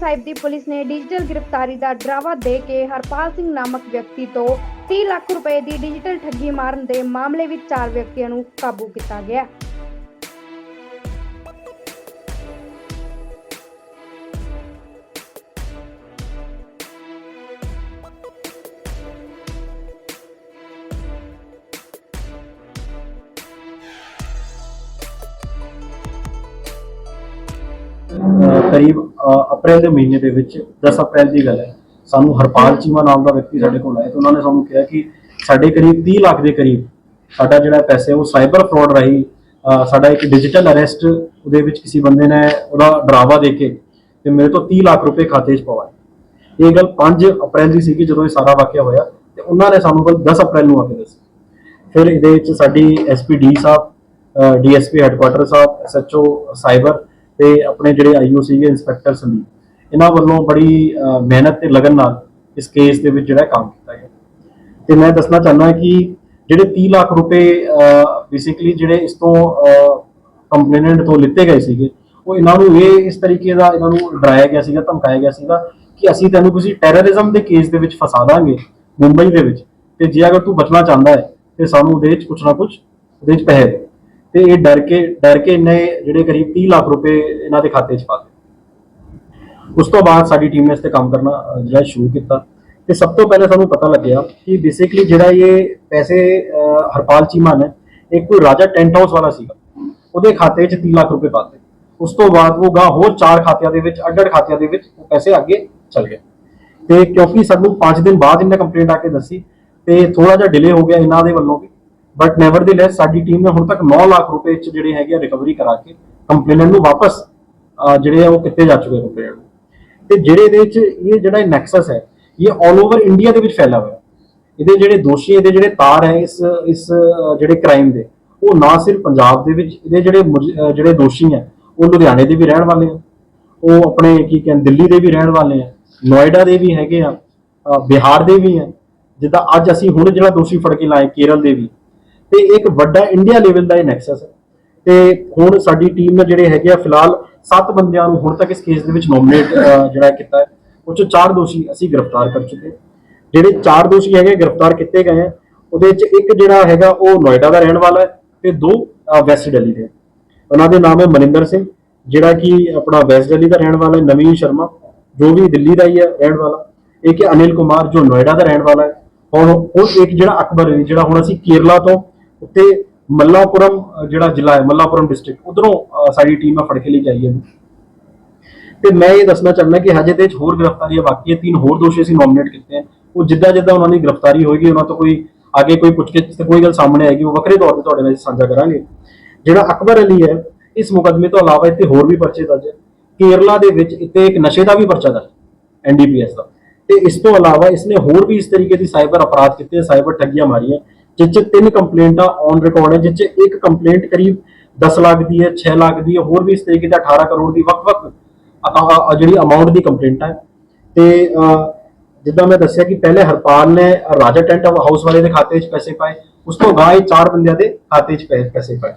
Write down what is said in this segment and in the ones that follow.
ਸਾਹਿਬ ਦੀ police ਨੇ digital ਗ੍ਰਿਫਤਾਰੀ ਦਾ ਡਰਾਵਾ ਦੇ ਕੇ ਹਰਪਾਲ ਸਿੰਘ ਨਾਮਕ ਵਿਅਕਤੀ ਤੋਂ 30 ਲੱਖ ਰੁਪਏ ਦੀ ਡਿਜੀਟਲ ਠੱਗੀ ਮਾਰਨ ਦੇ ਮਾਮਲੇ ਵਿੱਚ ਚਾਰ ਵਿਅਕਤੀਆਂ ਨੂੰ ਕਾਬੂ ਕੀਤਾ ਗਿਆ। ਅਹ ਕਰੀਬ, ਅਹ, ਅਪ੍ਰੈਲ ਦੇ ਮਹੀਨੇ ਦੇ ਵਿੱਚ 10 ਅਪ੍ਰੈਲ ਦੀ ਗੱਲ ਹੈ। ਸਾਨੂੰ ਹਰਪਾਲ ਚੀਮਾ ਨਾਮ ਦਾ ਵਿਅਕਤੀ ਸਾਡੇ ਕੋਲ ਆਇਆ ਤੇ ਉਹਨਾਂ ਨੇ ਸਾਨੂੰ ਕਿਹਾ ਕਿ ਸਾਡੇ ਕਰੀਬ 30 ਲੱਖ ਦੇ ਕਰੀਬ ਸਾਡਾ ਜਿਹੜਾ ਪੈਸੇ ਉਹ ਸਾਈਬਰ ਫਰਾਡ ਰਾਹੀਂ, ਅਹ, ਸਾਡਾ ਇੱਕ ਡਿਜੀਟਲ ਅਰੈਸਟ ਉਹਦੇ ਵਿੱਚ ਕਿਸੇ ਬੰਦੇ ਨੇ ਉਹਦਾ ਡਰਾਵਾ ਦੇ ਕੇ ਤੇ ਮੇਰੇ ਤੋਂ 30 ਲੱਖ ਰੁਪਏ ਖਾਤੇ 'ਚ ਪਵਾਏ। ਇਹ ਗੱਲ 5 ਅਪ੍ਰੈਲ ਦੀ ਸੀਗੀ ਜਦੋਂ ਇਹ ਸਾਰਾ ਵਾਕਿਆ ਹੋਇਆ ਤੇ ਉਹਨਾਂ ਨੇ ਸਾਨੂੰ ਕੋਲ 10 ਅਪ੍ਰੈਲ ਨੂੰ ਆ ਕੇ ਦੱਸਿਆ। ਫਿਰ ਇਹਦੇ ਵਿੱਚ ਸਾਡੀ SPD sahib DSP headquarter sahib SHO cyber ਤੇ ਆਪਣੇ ਜਿਹੜੇ ਆਈਓ ਸੀਗੇ ਇੰਸਪੈਕਟਰ ਸੰਦੀਪ, ਇਹਨਾਂ ਵੱਲੋਂ ਬੜੀ ਮਿਹਨਤ ਤੇ ਲਗਨ ਨਾਲ ਇਸ ਕੇਸ ਦੇ ਵਿੱਚ ਜਿਹੜਾ ਕੰਮ ਕੀਤਾ ਗਿਆ। ਤੇ ਮੈਂ ਦੱਸਣਾ ਚਾਹੁੰਦਾ ਕਿ ਜਿਹੜੇ 30 ਲੱਖ ਰੁਪਏ ਬੇਸਿਕਲੀ ਜਿਹੜੇ ਇਸ ਤੋਂ ਕੰਪਲੇਨੈਂਟ ਤੋਂ ਲਿੱਤੇ ਗਏ ਸੀਗੇ, ਉਹ ਇਹਨਾਂ ਨੂੰ ਇਹ ਇਸ ਤਰੀਕੇ ਦਾ ਇਹਨਾਂ ਨੂੰ ਡਰਾਇਆ ਗਿਆ ਸੀਗਾ, ਧਮਕਾਇਆ ਗਿਆ ਸੀਗਾ ਕਿ ਅਸੀਂ ਤੈਨੂੰ ਕਿਸੇ ਟੈਰਰਿਜ਼ਮ ਦੇ ਕੇਸ ਦੇ ਵਿੱਚ ਫਸਾ ਦਾਂਗੇ, ਮੁੰਬਈ ਦੇ ਵਿੱਚ। ਤੇ ਜੇ ਅਗਰ ਤੂੰ ਬਚਣਾ ਚਾਹੁੰਦਾ ਹੈ, ਤੇ ਸਾਨੂੰ ਉਹਦੇ ਵਿੱਚ ਕੁਛ ਨਾ ਕੁਛ, ਉਹਦੇ ਵਿੱਚ ਪੈਸੇ ਦੇ। ਤੇ ਇਹ ਡਰ ਕੇ ਡਰ ਕੇ ਇਹਨੇ ਜਿਹੜੇ ਕਰੀਬ 30 ਲੱਖ ਰੁਪਏ ਇਹਨਾਂ ਦੇ ਖਾਤੇ 'ਚ ਪਾ ਦਿੱਤੇ। ਉਸ ਤੋਂ ਬਾਅਦ ਸਾਡੀ ਟੀਮ ਨੇ ਇਸ ਤੇ ਕੰਮ ਕਰਨਾ ਜਿਹੜਾ ਸ਼ੁਰੂ ਕੀਤਾ। ਤੇ ਸਭ ਤੋਂ ਪਹਿਲੇ ਸਾਨੂੰ ਪਤਾ ਲੱਗਿਆ ਕਿ ਬੇਸਿਕਲੀ ਜਿਹੜਾ ਇਹ ਪੈਸੇ ਹਰਪਾਲ ਚੀਮਾ ਨੇ ਇੱਕ ਕੋਈ ਰਾਜਾ ਟੈਂਟ ਹਾਊਸ ਵਾਲਾ ਸੀਗਾ। ਉਹਦੇ ਖਾਤੇ 'ਚ 30 ਲੱਖ ਰੁਪਏ ਪਾਤੇ। ਉਸ ਤੋਂ ਬਾਅਦ ਉਹ ਗਾ ਹੋਰ ਚਾਰ ਖਾਤਿਆਂ ਦੇ ਵਿੱਚ, ਅੱਡ-ਅੱਡ ਖਾਤਿਆਂ ਦੇ ਵਿੱਚ ਉਹ ਪੈਸੇ ਅੱਗੇ ਚਲ ਗਏ। ਤੇ ਕਿਉਂਕਿ ਸਾਨੂੰ 5 ਦਿਨ ਬਾਅਦ ਇਹਨੇ ਕੰਪਲੇਂਟ ਆ ਕੇ ਦੱਸੀ, ਤੇ ਥੋੜਾ ਜਿਹਾ ਡਿਲੇ ਹੋ ਗਿਆ ਇਹਨਾਂ ਦੇ ਵੱਲੋਂ ਵੀ। ਬਟ ਨੈਵਰਦੀਲੈਸ ਸਾਡੀ ਟੀਮ ਨੇ ਹੁਣ ਤੱਕ 9 ਲੱਖ ਰੁਪਏ ਚ ਜਿਹੜੇ ਹੈਗੇ ਆ ਰਿਕਵਰੀ ਕਰਾ ਕੇ ਕੰਪਲੇਨੈਂਟ ਨੂੰ ਵਾਪਸ ਜਿਹੜੇ ਆ ਉਹ ਕਿੱਥੇ ਜਾ ਚੁੱਕੇ ਕੰਪਲੇਨੈਂਟ ਨੂੰ ਤੇ ਜਿਹੜੇ ਇਹਦੇ ਵਿੱਚ ਇਹ ਜਿਹੜਾ ਨੈਕਸਸ ਹੈ, ਇਹ ਆਲ ਓਵਰ ਇੰਡੀਆ ਦੇ ਵਿੱਚ ਫੈਲਾ ਹੋਇਆ। ਇਹਦੇ ਜਿਹੜੇ ਦੋਸ਼ੀ, ਇਹਦੇ ਜਿਹੜੇ ਤਾਰ ਹੈ ਇਸ ਇਸ ਜਿਹੜੇ ਕ੍ਰਾਈਮ ਦੇ, ਉਹ ਨਾ ਸਿਰਫ ਪੰਜਾਬ ਦੇ ਵਿੱਚ, ਇਹਦੇ ਜਿਹੜੇ ਜਿਹੜੇ ਦੋਸ਼ੀ ਹੈ, ਉਹ ਲੁਧਿਆਣੇ ਦੇ ਵੀ ਰਹਿਣ ਵਾਲੇ ਆ। ਉਹ ਆਪਣੇ ਕੀ ਕਹਿੰਦੇ ਦਿੱਲੀ ਦੇ ਵੀ ਰਹਿਣ ਵਾਲੇ ਆ, ਨੋਇਡਾ ਦੇ ਵੀ ਹੈਗੇ ਆ ਬਿਹਾਰ ਦੇ ਵੀ ਆ। ਜਿੱਦਾਂ ਅੱਜ ਅਸੀਂ ਹੁਣ ਜਿਹੜਾ ਦੋਸ਼ੀ ਫੜ ਕੇ ਲਾਏ, ਕੇਰਲ ਦੇ ਵੀ। ਤੇ ਇੱਕ ਵੱਡਾ ਇੰਡੀਆ ਲੈਵਲ ਦਾ ਇਹ ਨੈਕਸਸ ਹੈ। ਤੇ ਹੁਣ ਸਾਡੀ ਟੀਮ ਨੇ ਜਿਹੜੇ ਹੈਗੇ ਆ, ਫਿਲਹਾਲ 7 ਬੰਦਿਆਂ ਨੂੰ ਹੁਣ ਤੱਕ ਇਸ ਕੇਸ ਦੇ ਵਿੱਚ ਨੋਮੀਨੇਟ ਜਿਹੜਾ ਕੀਤਾ ਹੈ। ਉਹ 'ਚ ਚਾਰ ਦੋਸ਼ੀ ਅਸੀਂ ਗ੍ਰਿਫਤਾਰ ਕਰ ਚੁੱਕੇ ਹਾਂ। ਜਿਹੜੇ ਚਾਰ ਦੋਸ਼ੀ ਹੈਗੇ ਗ੍ਰਿਫਤਾਰ ਕੀਤੇ ਗਏ ਆ। ਉਹਦੇ ਵਿੱਚ ਇੱਕ ਜਿਹੜਾ ਹੈਗਾ, ਉਹ ਨੋਇਡਾ ਦਾ ਰਹਿਣ ਵਾਲਾ ਹੈ ਤੇ ਦੋ ਵੈਸਟ ਦਿੱਲੀ ਦੇ। ਉਹਨਾਂ ਦੇ ਨਾਮ ਹੈ ਮਨਿੰਦਰ ਸਿੰਘ, ਜਿਹੜਾ ਕਿ ਆਪਣਾ ਵੈਸਟ ਦਿੱਲੀ ਦਾ ਰਹਿਣ ਵਾਲਾ ਹੈ, ਨਵੀਨ ਸ਼ਰਮਾ, ਜੋ ਵੀ ਦਿੱਲੀ ਦਾ ਹੀ ਹੈ, ਰਹਿਣ ਵਾਲਾ। ਇੱਕ ਅਨਿਲ ਕੁਮਾਰ, ਜੋ ਨੋਇਡਾ ਦਾ ਰਹਿਣ ਵਾਲਾ ਹੈ। ਔਰ ਉਹ ਇੱਕ ਜਿਹੜਾ ਅਕਬਰ ਜਿਹੜਾ ਹੁਣ ਅਸੀਂ ਕੇਰਲਾ ਤੋਂ ਉੱਤੇ ਮੱਲਾਪੁਰਮ ਜਿਹੜਾ ਜ਼ਿਲ੍ਹਾ ਹੈ, ਮੱਲਾਪੁਰਮ ਡਿਸਟ੍ਰਿਕਟ ਉਧਰੋਂ ਸਾਡੀ ਟੀਮ ਆ, ਫੜ ਕੇ ਲਈ ਜਾਈ ਹੈ ਤੇ ਮੈਂ ਇਹ ਦੱਸਣਾ ਚਾਹੁੰਦਾ ਕਿ ਹਜੇ ਤੇ ਹੋਰ ਗ੍ਰਿਫਤਾਰੀਆਂ ਬਾਕੀ ਹੈ ਤਿੰਨ ਹੋਰ ਦੋਸ਼ੀ ਅਸੀਂ ਨੋਮੀਨੇਟ ਕੀਤੇ ਹੈ ਉਹ ਜਿੱਦਾਂ ਜਿੱਦਾਂ ਉਹਨਾਂ ਦੀ ਗ੍ਰਿਫਤਾਰੀ ਹੋਏਗੀ, ਉਹਨਾਂ ਤੋਂ ਕੋਈ ਅੱਗੇ ਕੋਈ ਪੁੱਛਗਿੱਛ ਤੇ ਕੋਈ ਗੱਲ ਸਾਹਮਣੇ ਆਏਗੀ, ਉਹ ਵੱਖਰੇ ਤੌਰ ਤੇ ਤੁਹਾਡੇ ਨਾਲ ਸਾਂਝਾ ਕਰਾਂਗੇ। ਜਿਹੜਾ ਅਕਬਰ ਅਲੀ ਹੈ, ਇਸ ਮੁਕਦਮੇ ਤੋਂ ਇਲਾਵਾ ਇੱਥੇ ਹੋਰ ਵੀ ਪਰਚੇ ਦਰਜ ਹੈ। ਕੇਰਲਾ ਦੇ ਵਿੱਚ ਇੱਥੇ ਇੱਕ ਨਸ਼ੇ ਦਾ ਵੀ ਪਰਚਾ ਦਰਜ ਐਨਡੀਪੀਐਸ ਦਾ। ਤੇ ਇਸ ਤੋਂ ਇਲਾਵਾ ਇਸਨੇ ਹੋਰ ਵੀ ਇਸ ਤਰੀਕੇ ਦੀ ਸਾਈਬਰ ਅਪਰਾਧ ਕੀਤੇ, ਸਾਈਬਰ ਠੱਗੀਆਂ ਮਾਰੀਆਂ। ਜਿਸ 'ਚ ਤਿੰਨ ਕੰਪਲੇਂਟਾਂ ਔਨ ਰਿਕਾਰਡ ਹੈ ਜਿਸ 'ਚ ਇੱਕ ਕੰਪਲੇਂਟ ਕਰੀਬ 10 ਲੱਖ ਦੀ ਹੈ 6 ਲੱਖ ਦੀ ਹੈ, ਹੋਰ ਵੀ ਇਸ ਤਰੀਕੇ ਦਾ 18 ਕਰੋੜ ਦੀ ਵੱਖ-ਵੱਖ ਜਿਹੜੀ ਅਮਾਉਂਟ ਦੀ ਕੰਪਲੇਂਟ ਹੈ ਤੇ ਜਿੱਦਾਂ ਮੈਂ ਦੱਸਿਆ ਕਿ ਪਹਿਲੇ ਹਰਪਾਲ ਨੇ ਰਾਜਾ ਟੈਂਟ ਹਾਊਸ ਵਾਲੇ ਦੇ ਖਾਤੇ 'ਚ ਪੈਸੇ ਪਾਏ, ਉਸ ਤੋਂ ਬਾਅਦ ਇਹ ਚਾਰ ਬੰਦਿਆਂ ਦੇ ਖਾਤੇ 'ਚ ਪੈ- ਪੈਸੇ ਪਾਏ।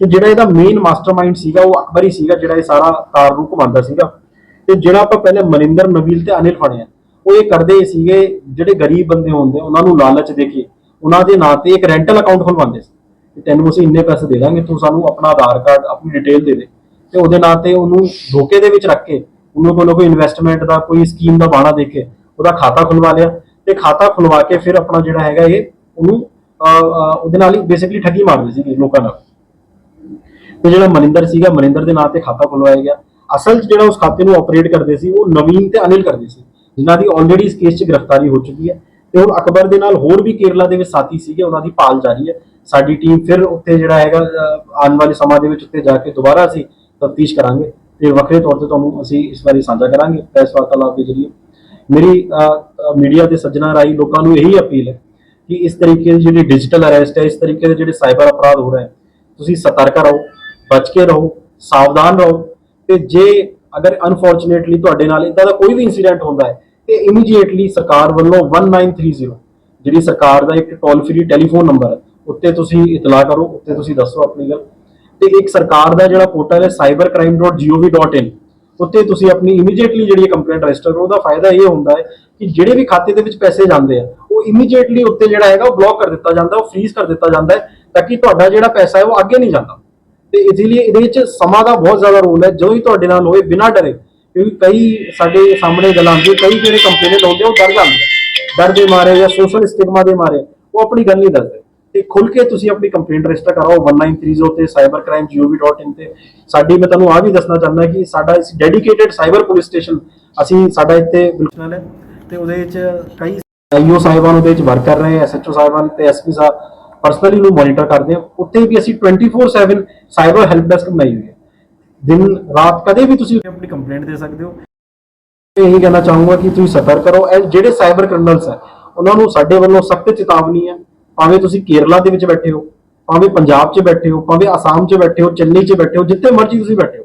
ਤੇ ਜਿਹੜਾ ਇਹਦਾ ਮੇਨ ਮਾਸਟਰਮਾਈਂਡ ਸੀਗਾ, ਉਹ ਅਕਬਰ ਹੀ ਸੀਗਾ, ਜਿਹੜਾ ਇਹ ਸਾਰਾ ਤਾਰ ਨੂੰ ਘੁਮਾਉਂਦਾ ਸੀਗਾ। ਤੇ ਜਿਹੜਾ ਆਪਾਂ ਪਹਿਲੇ ਮਨਿੰਦਰ ਨਵੀਲ ਤੇ ਅਨਿਲ ਫੜਿਆ ਉਹ ਇਹ ਕਰਦੇ ਸੀਗੇ, ਜਿਹੜੇ ਗਰੀਬ ਬੰਦੇ ਹੁੰਦੇ, ਉਹਨਾਂ ਨੂੰ ਲਾਲਚ ਦੇ ਕੇ। ਉਹਨਾਂ ਦੇ ਨਾਂ ਤੇ ਇੱਕ ਰੈਂਟਲ ਅਕਾਊਂਟ ਖੁਲਵਾਉਂਦੇ ਸੀ ਕਿ ਤੈਨੂੰ ਅਸੀਂ ਇੰਨੇ ਪੈਸੇ ਦੇ ਦਾਂਗੇ, ਤੂੰ ਸਾਨੂੰ ਆਪਣਾ ਆਧਾਰ ਕਾਰਡ, ਆਪਣੀ ਡਿਟੇਲ ਦੇ ਦੇ। ਤੇ ਉਹਦੇ ਨਾਂ ਤੇ ਉਹਨੂੰ ਧੋਖੇ ਦੇ ਵਿੱਚ ਰੱਖ ਕੇ ਉਹਨੂੰ ਕੋਲੋਂ ਕੋਈ ਇਨਵੈਸਟਮੈਂਟ ਦਾ, ਕੋਈ ਸਕੀਮ ਦਾ ਬਾਣਾ ਦੇ ਕੇ ਉਹਦਾ ਖਾਤਾ ਖੁਲਵਾ ਲਿਆ। ਤੇ ਖਾਤਾ ਖੁਲਵਾ ਕੇ ਫਿਰ ਆਪਣਾ ਜਿਹੜਾ ਹੈਗਾ ਇਹ, ਉਹਨੂੰ ਉਹਦੇ ਨਾਲ ਹੀ ਬੇਸਿਕਲੀ ਠੱਗੀ ਮਾਰਦੇ ਸੀਗੇ ਲੋਕਾਂ ਨਾਲ। ਤੇ ਜਿਹੜਾ ਮਨਿੰਦਰ ਸੀਗਾ, ਮਨਿੰਦਰ ਦੇ ਨਾਂ ਤੇ ਖਾਤਾ ਖੁਲਵਾਇਆ ਗਿਆ। ਅਸਲ 'ਚ ਜਿਹੜਾ ਉਸ ਖਾਤੇ ਨੂੰ ਆਪਰੇਟ ਕਰਦੇ ਸੀ, ਉਹ ਨਵੀਨ ਤੇ ਅਨਿਲ ਕਰਦੇ ਸੀ, ਜਿਨ੍ਹਾਂ ਦੀ ਆਲਰੇਡੀ ਇਸ ਕੇਸ 'ਚ ਗ੍ਰਿਫਤਾਰੀ ਹੋ ਚੁੱਕੀ ਹੈ। ਤੇ ਹੁਣ ਅਕਬਰ ਦੇ ਨਾਲ ਹੋਰ ਵੀ ਕੇਰਲਾ ਦੇ ਵਿੱਚ ਸਾਥੀ ਸੀਗੇ, ਉਹਨਾਂ ਦੀ ਭਾਲ ਜਾਰੀ ਹੈ। ਸਾਡੀ ਟੀਮ ਫਿਰ ਉੱਥੇ ਜਿਹੜਾ ਹੈਗਾ ਆਉਣ ਵਾਲੇ ਸਮਾਂ ਦੇ ਵਿੱਚ ਉੱਤੇ ਜਾ ਕੇ ਦੁਬਾਰਾ ਅਸੀਂ ਤਫਤੀਸ਼ ਕਰਾਂਗੇ ਤੇ ਵੱਖਰੇ ਤੌਰ ਤੇ ਤੁਹਾਨੂੰ ਅਸੀਂ ਇਸ ਬਾਰੇ ਸਾਂਝਾ ਕਰਾਂਗੇ, ਪ੍ਰੈਸ ਵਾਰਤਾਲਾਪ ਦੇ ਜ਼ਰੀਏ। ਮੇਰੀ ਮੀਡੀਆ ਦੇ ਸੱਜਣਾ ਰਾਹੀਂ ਲੋਕਾਂ ਨੂੰ ਇਹੀ ਅਪੀਲ ਹੈ ਕਿ ਇਸ ਤਰੀਕੇ ਦੀ ਜਿਹੜੀ ਡਿਜੀਟਲ ਅਰੈਸਟ ਹੈ, ਇਸ ਤਰੀਕੇ ਦੇ ਜਿਹੜੇ ਸਾਈਬਰ ਅਪਰਾਧ ਹੋ ਰਹੇ ਹੈ, ਤੁਸੀਂ ਸਤਰਕ ਰਹੋ, ਬਚ ਕੇ ਰਹੋ, ਸਾਵਧਾਨ ਰਹੋ ਤੇ ਜੇ ਅਗਰ ਅਨਫੋਰਚੂਨੇਟਲੀ ਤੁਹਾਡੇ ਨਾਲ ਇਦਾਂ ਦਾ ਕੋਈ ਵੀ ਇਨਸੀਡੈਂਟ ਹੁੰਦਾ ਹੈ ਤੇ ਇਮੀਡੀਏਟਲੀ ਸਰਕਾਰ ਵੱਲੋਂ 1930 ਜਿਹੜੀ ਸਰਕਾਰ ਦਾ ਇੱਕ ਟੋਲ ਫ੍ਰੀ ਟੈਲੀਫੋਨ ਨੰਬਰ ਹੈ, ਉੱਤੇ ਤੁਸੀਂ ਇਤਲਾਹ ਕਰੋ, ਉੱਤੇ ਤੁਸੀਂ ਦੱਸੋ ਆਪਣੀ ਗੱਲ। ਤੇ ਇੱਕ ਸਰਕਾਰ ਦਾ ਜਿਹੜਾ ਪੋਰਟਲ ਹੈ cybercrime.gov.in ਉੱਤੇ ਤੁਸੀਂ ਆਪਣੀ ਇਮੀਡੀਏਟਲੀ ਜਿਹੜੀ ਕੰਪਲੇਂਟ ਰਜਿਸਟਰ ਕਰੋ, ਉਹਦਾ ਫਾਇਦਾ ਇਹ ਹੁੰਦਾ ਹੈ ਕਿ ਜਿਹੜੇ ਵੀ ਖਾਤੇ ਦੇ ਵਿੱਚ ਪੈਸੇ ਜਾਂਦੇ ਆ, ਉਹ ਇਮੀਡੀਏਟਲੀ ਉੱਤੇ ਜਿਹੜਾ ਹੈਗਾ, ਉਹ ਬਲੌਕ ਕਰ ਦਿੱਤਾ ਜਾਂਦਾ, ਉਹ ਫ੍ਰੀਜ਼ ਕਰ ਦਿੱਤਾ ਜਾਂਦਾ ਹੈ, ਤਾਂ ਕਿ ਤੁਹਾਡਾ ਜਿਹੜਾ ਪੈਸਾ ਹੈ, ਉਹ ਅੱਗੇ ਨਹੀਂ ਜਾਂਦਾ। ਤੇ ਇਸ ਲਈ ਇਹਦੇ ਵਿੱਚ ਸਮਾਂ ਦਾ ਬਹੁਤ ਜ਼ਿਆਦਾ ਰੋਲ ਹੈ। ਜੋ ਵੀ ਤੁਹਾਡੇ ਨਾਲ ਹੋਏ, ਬਿਨਾਂ ਡਰੇ ਕਿਉਂਕਿ ਕਈ ਸਾਡੇ ਸਾਹਮਣੇ ਗੱਲਾਂ ਆਉਂਦੀਆਂ ਕਈ ਜਿਹੜੇ ਕੰਪਲੇਂਟ ਆਉਂਦੇ ਉਹ ਡਰ ਜਾਂਦੇ ਡਰ ਦੇ ਮਾਰੇ ਜਾਂ ਸੋਸ਼ਲ ਸਟਿਗਮਾ ਦੇ ਮਾਰੇ, ਉਹ ਆਪਣੀ ਗੱਲ ਨਹੀਂ ਦੱਸਦੇ। ਤੇ ਖੁੱਲ ਕੇ ਤੁਸੀਂ ਆਪਣੀ ਕੰਪਲੇਂਟ ਰਜਿਸਟਰ ਕਰਾਓ 1930 ਤੇ cybercrime.gov.in ਤੇ। ਸਾਡੀ ਮੈਂ ਤੁਹਾਨੂੰ ਆ ਵੀ ਦੱਸਣਾ ਚਾਹੁੰਦਾ ਕਿ ਸਾਡਾ ਇਸ ਡੈਡੀਕੇਟਿਡ ਸਾਈਬਰ ਪੁਲਿਸ ਸਟੇਸ਼ਨ ਅਸੀਂ ਸਾਡਾ ਇੱਥੇ ਬਿਲਕੁਲ ਹੈ। ਤੇ ਉਹਦੇ ਵਿੱਚ ਕਈ ਆਈਓ ਸਾਹਿਬਾਨ ਉਹਦੇ ਵਿੱਚ ਵਰਕ ਕਰ ਰਹੇ ਆ ਐਸਐਚਓ ਸਾਹਿਬਾਨ ਤੇ ਐਸਪੀ ਸਾਹਿਬ ਪਰਸਨਲੀ ਨੂੰ ਮੋਨੀਟਰ ਕਰਦੇ ਆ। ਉੱਥੇ ਵੀ ਅਸੀਂ 24/7 ਸਾਈਬਰ ਹੈਲਪ ਡੈਸਕ ਬਣਾਈ ਹੋਈ ਹੈ। ਦਿਨ ਰਾਤ ਕਦੇ ਵੀ ਤੁਸੀਂ ਆਪਣੀ ਕੰਪਲੇਂਟ ਦੇ ਸਕਦੇ ਹੋ। ਮੈਂ ਇਹੀ ਕਹਿਣਾ ਚਾਹੂੰਗਾ ਕਿ ਤੁਸੀਂ ਸਤਰਕ ਕਰੋ ਐ ਜਿਹੜੇ ਸਾਈਬਰ ਕ੍ਰਿਮੀਨਲਸ ਹੈ ਉਹਨਾਂ ਨੂੰ ਸਾਡੇ ਵੱਲੋਂ ਸਖਤ ਚੇਤਾਵਨੀ ਹੈ ਭਾਵੇਂ ਤੁਸੀਂ ਕੇਰਲਾ ਦੇ ਵਿੱਚ ਬੈਠੇ ਹੋ ਭਾਵੇਂ ਪੰਜਾਬ 'ਚ ਬੈਠੇ ਹੋ ਭਾਵੇਂ ਆਸਾਮ 'ਚ ਬੈਠੇ ਹੋ ਚੇਨਈ 'ਚ ਬੈਠੇ ਹੋ ਜਿੱਥੇ ਮਰਜ਼ੀ ਤੁਸੀਂ ਬੈਠੇ ਹੋ।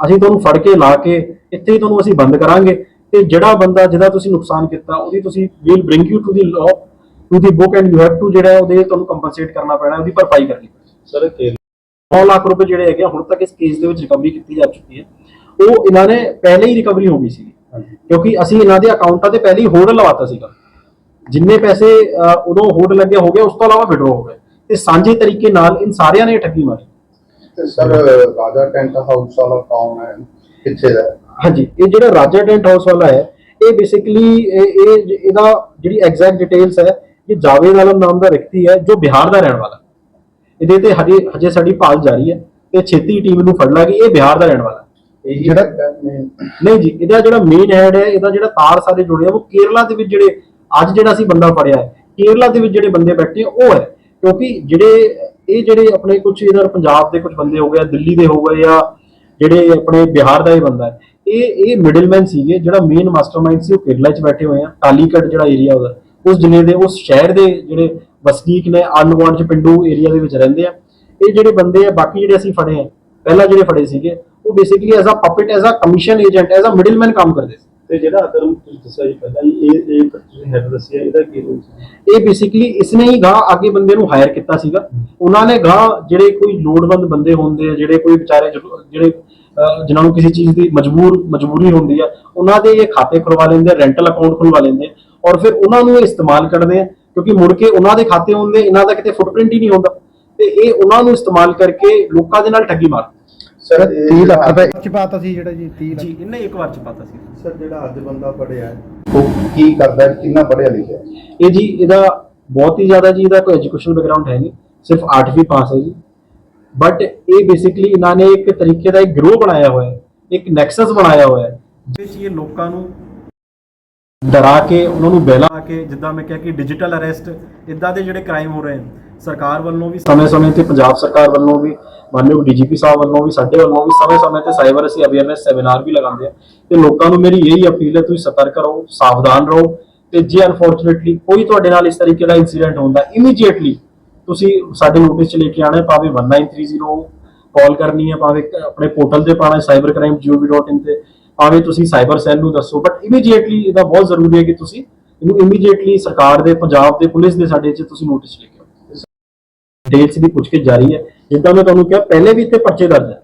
ਅਸੀਂ ਤੁਹਾਨੂੰ ਫੜ ਕੇ ਲਾ ਕੇ ਇੱਥੇ ਹੀ ਤੁਹਾਨੂੰ ਅਸੀਂ ਬੰਦ ਕਰਾਂਗੇ। ਤੇ ਜਿਹੜਾ ਬੰਦਾ ਜਿਹਦਾ ਤੁਸੀਂ ਨੁਕਸਾਨ ਕੀਤਾ ਉਹਦੀ ਤੁਸੀਂ we'll bring you to the law to the book and you have to ਜਿਹੜਾ ਹੈ ਉਹਦੇ ਤੁਹਾਨੂੰ ਕੰਪਨਸੇਟ ਕਰਨਾ ਪੈਣਾ ਉਹਦੀ ਭਰਪਾਈ ਕਰਨੀ ਪੈਣੀ। ਸਰ ਕੇ 9 ਲੱਖ ਰੁਪਏ ਜਿਹੜੇ ਹੈਗੇ ਹੁਣ ਤੱਕ ਇਸ ਕੇਸ ਦੇ ਵਿੱਚ ਰਿਕਵਰੀ ਕੀਤੀ ਜਾ ਚੁੱਕੀ ਹੈ। ਉਹ ਇਹਨਾਂ ਨੇ ਪਹਿਲੇ ਹੀ ਰਿਕਵਰੀ ਹੋ ਗਈ ਸੀ ਕਿਉਂਕਿ ਅਸੀਂ ਇਹਨਾਂ ਦੇ ਅਕਾਊਂਟਾਂ ਤੇ ਪਹਿਲੇ ਹੀ ਹੋਲਡ ਲਵਾਤਾ ਸੀਗਾ। ਜਿੰਨੇ ਪੈਸੇ ਉਦੋਂ ਹੋਲਡ ਲੱਗਿਆ ਹੋ ਗਿਆ ਉਸ ਤੋਂ ਇਲਾਵਾ ਵਿਡਰੋ ਹੋ ਗਏ। ਤੇ ਸਾਂਝੇ ਤਰੀਕੇ ਨਾਲ ਇਨ ਸਾਰਿਆਂ ਨੇ ਠੱਗੀ ਮਾਰੀ। ਸਰ ਰਾਜਾ ਟੈਂਟ ਹਾਊਸ ਵਾਲਾ ਕੌਣ ਹੈ? ਕਿੱਥੇ ਦਾ? ਹਾਂਜੀ ਇਹ ਜਿਹੜਾ ਰਾਜਾ ਟੈਂਟ ਹਾਊਸ ਵਾਲਾ ਹੈ ਇਹ ਬੇਸਿਕਲੀ ਇਹ ਇਹ- ਇਹਦਾ ਜਿਹੜੀ ਐਗਜ਼ੈਕਟ ਡਿਟੇਲਸ ਹੈ ਇਹ ਜਾਵੇਦ ਆਲਮ ਨਾਮ ਦਾ ਵਿਅਕਤੀ ਹੈ ਜੋ ਬਿਹਾਰ ਦਾ ਰਹਿਣ ਵਾਲਾ। ਇਹਦੇ ਤੇ ਹਜੇ ਹਜੇ ਸਾਡੀ ਭਾਲ ਜਾਰੀ ਹੈ ਤੇ ਛੇਤੀ ਟੀਮ ਨੂੰ ਫੜ ਲਾਂਗੇ ਇਹ ਬਿਹਾਰ ਦਾ ਰਹਿਣ ਵਾਲਾ ਹੈ। ਇਹੀ ਜਿਹੜਾ ਨਹੀਂ ਜੀ ਇਹਦਾ ਜਿਹੜਾ ਮੇਨ ਹੈਡ ਹੈ ਇਹਦਾ ਜਿਹੜਾ ਤਾਰ ਸਾਰੇ ਜੁੜੇ ਆ ਉਹ ਕੇਰਲਾ ਦੇ ਵਿੱਚ ਜਿਹੜੇ ਅੱਜ ਜਿਹੜਾ ਅਸੀਂ ਬੰਦਾ ਫੜਿਆ ਹੈ ਕੇਰਲਾ ਦੇ ਵਿੱਚ ਜਿਹੜੇ ਬੰਦੇ ਬੈਠੇ ਉਹ ਹੈ। ਕਿਉਂਕਿ ਜਿਹੜੇ ਇਹ ਜਿਹੜੇ ਆਪਣੇ ਕੁਝ ਇਧਰ ਪੰਜਾਬ ਦੇ ਕੁਝ ਬੰਦੇ ਹੋ ਗਏ ਦਿੱਲੀ ਦੇ ਹੋ ਗਏ ਜਾਂ ਜਿਹੜੇ ਆਪਣੇ ਬਿਹਾਰ ਦਾ ਇਹ ਬੰਦਾ ਹੈ ਇਹ ਇਹ ਮਿਡਲਮੈਨ ਸੀਗੇ ਜਿਹੜਾ ਮੇਨ ਮਾਸਟਰਮਾਈਂਡ ਸੀ ਉਹ ਕੇਰਲਾ 'ਚ ਬੈਠੇ ਹੋਏ ਆ ਟਾਲੀਕਟ ਜਿਹੜਾ ਏਰੀਆ ਉਹਦਾ। ਉਸ ਜ਼ਿਲ੍ਹੇ ਦੇ ਉਸ ਸ਼ਹਿਰ ਦੇ ਜਿਹੜੇ ਵਸਨੀਕ ਨੇ ਅਨਵਾਂਟ ਚ ਪਿੰਡੂ ਏਰੀਆ ਦੇ ਵਿੱਚ ਰਹਿੰਦੇ ਆ। ਇਹ ਜਿਹੜੇ ਬੰਦੇ ਆ ਬਾਕੀ ਜਿਹੜੇ ਅਸੀਂ ਫੜੇ ਆ ਪਹਿਲਾਂ ਜਿਹੜੇ ਫੜੇ ਸੀਗੇ ਉਹ basically as a puppet as a commission agent as a middleman ਕੰਮ ਕਰਦੇ ਸੀ। ਤੇ ਜਿਹੜਾ ਅਦਰ ਤੁਸੀਂ ਦੱਸਿਆ ਜੀ ਪਹਿਲਾਂ ਇਹ ਇਹ ਤੁਸੀਂ ਹੈਡ ਦੱਸਿਆ ਇਹਦਾ ਕੀ ਰੋਲ ਸੀ? ਇਹ ਬੇਸਿਕਲੀ ਇਸਨੇ ਹੀ ਗਾਂ ਅੱਗੇ ਬੰਦੇ ਨੂੰ ਹਾਇਰ ਕੀਤਾ ਸੀਗਾ। ਉਹਨਾਂ ਨੇ ਗਾਂ ਜਿਹੜੇ ਕੋਈ ਲੋੜਵੰਦ ਬੰਦੇ ਹੁੰਦੇ ਆ ਜਿਹੜੇ ਕੋਈ ਵਿਚਾਰੇ ਜਿਹੜੇ ਜਿਨ੍ਹਾਂ ਨੂੰ ਕਿਸੇ ਚੀਜ਼ ਦੀ ਮਜਬੂਰ ਮਜਬੂਰੀ ਹੁੰਦੀ ਆ ਉਹਨਾਂ ਦੇ ਇਹ ਖਾਤੇ ਖੁਲਵਾ ਲੈਂਦੇ ਆ ਰੈਂਟਲ ਅਕਾਊਂਟ ਖੁਲਵਾ ਲੈਂਦੇ ਆ। ਔਰ ਫਿਰ ਉਹਨਾਂ ਨੂੰ ਇਹ ਇਸਤੇਮਾਲ ਕਰਦੇ ਆ ਕਿਉਂਕਿ ਮੁੜ ਕੇ ਉਹਨਾਂ ਦੇ ਖਾਤੇ ਹੁੰਦੇ ਇਹਨਾਂ ਦਾ ਕਿਤੇ ਫੁੱਟਪ੍ਰਿੰਟ ਹੀ ਨਹੀਂ ਹੁੰਦਾ। ਤੇ ਇਹ ਉਹਨਾਂ ਨੂੰ ਇਸਤੇਮਾਲ ਕਰਕੇ ਲੋਕਾਂ ਦੇ ਨਾਲ ਠੱਗੀ ਮਾਰਦੇ ਸਰ ਸਰ ਇਹ 30 ਲੱਖ ਰੁਪਏ ਚ ਪਾਤਾ ਸੀ ਜਿਹੜਾ ਜੀ 30 ਲੱਖ। ਜੀ ਇਹਨੇ ਇੱਕ ਵਾਰ ਚ ਪਤਾ ਸੀ। ਸਰ ਜਿਹੜਾ ਅੱਜ ਬੰਦਾ ਫੜਿਆ ਹੈ, ਉਹ ਕੀ ਕਰਦਾ ਹੈ ਕਿੰਨਾ ਪੜਿਆ ਲਿਖਿਆ ਹੈ? ਇਹ ਜੀ ਇਹਦਾ ਬਹੁਤ ਹੀ ਜ਼ਿਆਦਾ ਜੀ ਇਹਦਾ ਕੋਈ ਐਜੂਕੇਸ਼ਨ ਬੈਕਗ੍ਰਾਉਂਡ ਹੈ ਨਹੀਂ। ਸਿਰਫ 8ਵੀਂ ਪਾਸ ਹੈ ਜੀ। ਬਟ ਇਹ ਬੇਸਿਕਲੀ ਇਹਨਾਂ ਨੇ ਇੱਕ ਤਰੀਕੇ ਦਾ ਇੱਕ ਗਰੋਹ ਬਣਾਇਆ ਹੋਇਆ ਹੈ ਇੱਕ ਨੈਕਸਸ ਬਣਾਇਆ ਹੋਇਆ ਹੈ। ਜਿਸ 'ਚ ਇਹ ਲੋਕਾਂ ਨੂੰ ਡਰਾ ਕੇ ਉਹਨਾਂ ਨੂੰ ਬਹਿਲਾ ਕੇ ਜਿੱਦਾਂ ਮੈਂ ਕਿਹਾ ਕਿ ਡਿਜੀਟਲ ਅਰੈਸਟ ਇਦਾਂ ਦੇ ਜਿਹੜੇ ਕ੍ਰਾਈਮ ਹੋ ਰਹੇ ਹਨ ਸਰਕਾਰ ਵੱਲੋਂ ਵੀ ਸਮੇਂ-ਸਮੇਂ ਤੇ ਪੰਜਾਬ ਸਰਕਾਰ ਵੱਲੋਂ ਵੀ ਮਾਨਯੋਗ ਡੀਜੀਪੀ ਸਾਹਿਬ ਵੱਲੋਂ ਵੀ ਸਾਡੇ ਵੱਲੋਂ ਵੀ ਸਮੇਂ-ਸਮੇਂ ਤੇ ਸਾਈਬਰ ਅਸੀਂ ਅਵੇਅਰਨੈਸ ਸੈਮੀਨਾਰ ਵੀ ਲਗਾਉਂਦੇ ਆ ਤੇ ਲੋਕਾਂ ਨੂੰ ਮੇਰੀ ਇਹੀ ਅਪੀਲ ਹੈ ਤੁਸੀਂ ਸਤਰਕ ਰਹੋ ਸਾਵਧਾਨ ਰਹੋ ਤੇ ਜੇ ਅਨਫੋਰਚੂਨੇਟਲੀ ਕੋਈ ਤੁਹਾਡੇ ਨਾਲ ਇਸ ਤਰੀਕੇ ਦਾ ਇਨਸੀਡੈਂਟ ਹੁੰਦਾ ਇਮੀਡੀਏਟਲੀ ਤੁਸੀਂ ਸਾਡੇ ਨੋਟਿਸ 'ਚ ਲੈ ਕੇ ਆਣਾ ਹੈ, ਭਾਵੇਂ 1930 ਕਾਲ ਕਰਨੀ ਹੈ ਭਾਵੇਂ ਆਪਣੇ ਪੋਰਟਲ ਤੇ ਪਾਣਾ cybercrime.gov.in ਤੇ ਭਾਵੇਂ ਤੁਸੀਂ ਸਾਈਬਰ ਸੈੱਲ ਨੂੰ ਦੱਸੋ ਬਟ ਇਮੀਡੀਏਟਲੀ ਇਹਦਾ ਬਹੁਤ ਜ਼ਰੂਰੀ ਹੈ ਕਿ ਤੁਸੀਂ ਇਹਨੂੰ ਇਮੀਡੀਏਟਲੀ ਸਰਕਾਰ ਦੇ ਪੰਜਾਬ ਦੇ ਪੁਲਿਸ ਦੇ ਸਾਡੇ 'ਚ ਤੁਸੀਂ ਨੋਟਿਸ ਲੈ ਕੇ ਡੇਟਸ ਦੀ ਪੁੱਛਗਿੱਛ ਜਾਰੀ ਹੈ। ਜਿੱਦਾਂ ਮੈਂ ਤੁਹਾਨੂੰ ਕਿਹਾ ਪਹਿਲੇ ਵੀ ਇੱਥੇ ਪਰਚੇ ਦਰਜ ਹੈ।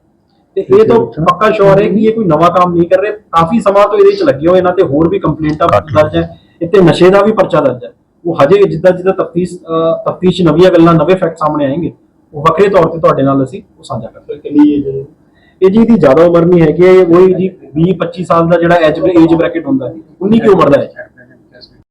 ਤੇ ਇਹ ਤਾਂ ਪੱਕਾ ਸ਼ੋਰ ਹੈ ਕਿ ਇਹ ਕੋਈ ਨਵਾਂ ਕੰਮ ਨਹੀਂ ਕਰ ਰਹੇ। ਕਾਫੀ ਸਮਾਂ ਤੋਂ ਇਹਦੇ ਵਿੱਚ ਲੱਗੇ ਹੋਏ ਇਹਨਾਂ ਤੇ ਹੋਰ ਵੀ ਕੰਪਲੇਂਟਾਂ ਦਰਜ ਹੈ। ਇੱਥੇ ਨਸ਼ੇ ਦਾ ਵੀ ਪਰਚਾ ਦਰਜ ਹੈ। ਉਹ ਹਜੇ ਜਿੱਦਾਂ ਜਿੱਦਾਂ ਤਫਤੀਸ਼ ਤਫਤੀਸ਼ ਨਵੀਆਂ ਗੱਲਾਂ ਨਵੇਂ ਫੈਕਟ ਸਾਹਮਣੇ ਆਏਂਗੇ ਉਹ ਵੱਖਰੇ ਤੌਰ ਤੇ ਤੁਹਾਡੇ ਨਾਲ ਅਸੀਂ ਉਹ ਸਾਂਝਾ ਕਰਾਂਗੇ। ਇਹ ਜੀ ਦੀ ਜ਼ਿਆਦਾ ਉਮਰ ਨਹੀਂ ਹੈਗੀ, ਇਹ ਉਹੀ ਜੀ 20 25 ਸਾਲ ਦਾ ਜਿਹੜਾ ਐਜ ਏਜ ਬ੍ਰੈਕਟ ਹੁੰਦਾ ਹੈ 19 ਕੀ ਉਮਰ ਦਾ ਹੈ।